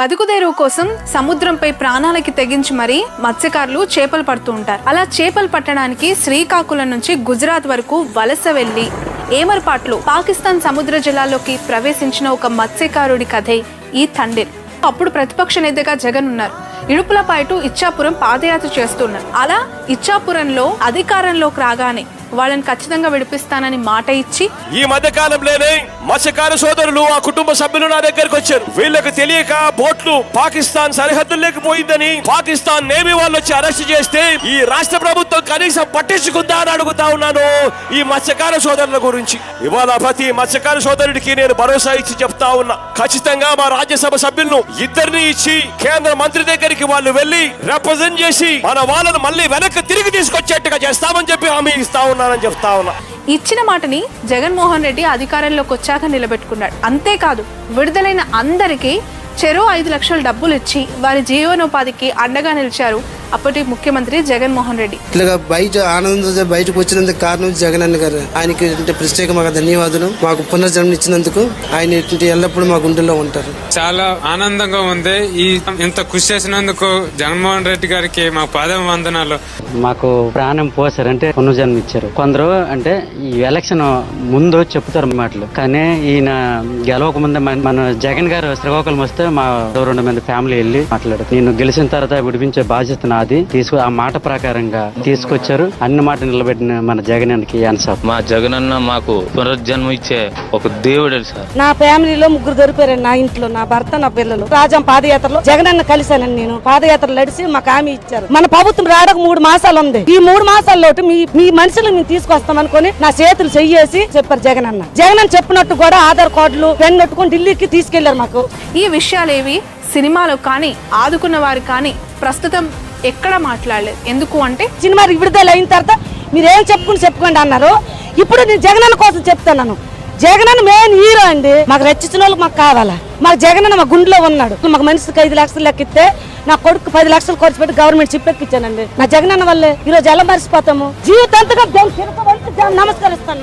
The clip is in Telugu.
బతుకుదేరువు కోసం సముద్రంపై ప్రాణాలకి తెగించి మరీ మత్స్యకారులు చేపలు పడుతూ ఉంటారు. అలా చేపలు పట్టడానికి శ్రీకాకుళం నుంచి గుజరాత్ వరకు వలస వెళ్ళి ఏమర్పాట్లు పాకిస్తాన్ సముద్ర జలాల్లోకి ప్రవేశించిన ఒక మత్స్యకారుడి కథే ఈ తండేల్ అప్పుడు ప్రతిపక్ష నేతగా జగన్ ఉన్నారు. ఇడుపులపాయటు ఇచ్చాపురం పాదయాత్ర చేస్తున్నారు. అలా ఇచ్చాపురంలో అధికారంలోకి రాగానే వాళ్ళని ఖచ్చితంగా విడిపిస్తానని మాట ఇచ్చి ఈ మధ్య కాలంలోనే మత్స్యకార సోదరులు ఆ కుటుంబ సభ్యులు నా దగ్గరకు వచ్చారు. వీళ్ళకి తెలియక బోట్లు పాకిస్తాన్ సరిహద్దుల్లోకి పోయిందని పాకిస్తాన్ నేవీ వాళ్ళు వచ్చి అరెస్ట్ చేస్తే ఈ రాష్ట్ర ప్రభుత్వం కనీసం పట్టించుకుందా అని అడుగుతా ఉన్నాను ఈ మత్స్యకార సోదరుల గురించి. ఇవాళ ప్రతి మత్స్యకార సోదరుడికి నేను భరోసా ఇచ్చి చెప్తా ఉన్నా. ఖచ్చితంగా మా రాజ్యసభ సభ్యులను ఇద్దరిని ఇచ్చి కేంద్ర మంత్రి దగ్గరికి వాళ్ళు వెళ్ళి రిప్రజెంట్ చేసి మన వాళ్ళను మళ్ళీ వెనక్కి తిరిగి తీసుకొచ్చేట్టుగా చేస్తామని చెప్పి హామీ ఇస్తా ఉన్నా. ఉన్నానని చెప్తా ఉన్నా. ఇచ్చిన మాటని జగన్మోహన్ రెడ్డి అధికారంలోకి వచ్చాక నిలబెట్టుకున్నాడు. అంతేకాదు విడుదలైన అందరికీ చెరో ఐదు లక్షల డబ్బులు ఇచ్చి వారి జీవనోపాధికి అండగా నిలిచారు అప్పటి ముఖ్యమంత్రి జగన్మోహన్ రెడ్డి. ఇట్లాగా బయట ఆనందంతో బయటకు వచ్చినందుకు కారణం జగన్ అన్న గారు. ఆయనకి ప్రత్యేకమైన ధన్యవాదాలు. మాకు పునర్జన్మ ఇచ్చినందుకు ఆయన ఎల్లప్పుడూ మా గుండెల్లో ఉంటారు. చాలా ఆనందంగా ఉంది. ఈ ఇంత కృషి చేసినందుకు జగన్మోహన్ రెడ్డి గారికి మా పాదం వందనాలు. మాకు ప్రాణం పోసారు అంటే పునర్జన్మ ఇచ్చారు. కొందరు అంటే ఈ ఎలక్షన్ ముందు చెప్తారు మాటలు. కానీ ఈయన గెలవక ముందే మన- మన జగన్ గారు శ్రీకాకుళం వస్తే మా రెండు మంది ఫ్యామిలీ వెళ్ళి మాట్లాడారు. నేను గెలిచిన తర్వాత విడిపించే బాధ్యత నాది తీసుకు ఆ మాట ప్రకారంగా తీసుకొచ్చారు. అన్ని మాట నిలబెట్టిన మన జగనానికి అన్సాప్ మా జగనన్న మాకు పునర్జన్మ ఇచ్చే ఒక దేవుడే సార్. నా ఫ్యామిలీలో ముగ్గురు దొరికారండి నా ఇంట్లో నా భర్త నా పిల్లలు. రాజం పాదయాత్రలో జగనన్న కలిశానండి నేను పాదయాత్ర నడిచి మాకు హామీ ఇచ్చారు. మన ప్రభుత్వం రావడానికి మూడు మాసాలు ఉంది. ఈ మూడు మాసాల్లో మీ మీ మనుషులు మేము తీసుకొస్తాం అనుకుని నా చేతులు చెయ్యేసి చెప్పారు జగనన్న. జగనన్న చెప్పినట్టు కూడా ఆధార్ కార్డులు పెన్ పెట్టుకుని ఢిల్లీకి తీసుకెళ్ళారు మాకు. ఈ విషయాలేవి సినిమాలో కానీ ఆదుకున్న వారు కానీ ప్రస్తుతం ఎక్కడ మాట్లాడలేదు. ఎందుకు అంటే సినిమా విడుదల అయిన తర్వాత ఏం చెప్పుకుని చెప్పుకోండి అన్నారు. ఇప్పుడు నేను జగనన్న కోసం చెప్తాను జగనన్న మెయిన్ హీరో అండి. మాకు రచించిన వాళ్ళకి మాకు కావాలా? మాకు జగనన్న మా గుండెలో ఉన్నాడు. మాకు మనిషికి ఐదు లక్షలు లెక్కిస్తే నా కొడుకు పది లక్షలు ఖర్చు పెట్టి గవర్నమెంట్ చెప్పెక్కిచ్చానండి నా జగనన్న వల్లే ఈరోజు ఎలా మర్చిపోతాము? జీవితాంతగా నమస్కరిస్తాను.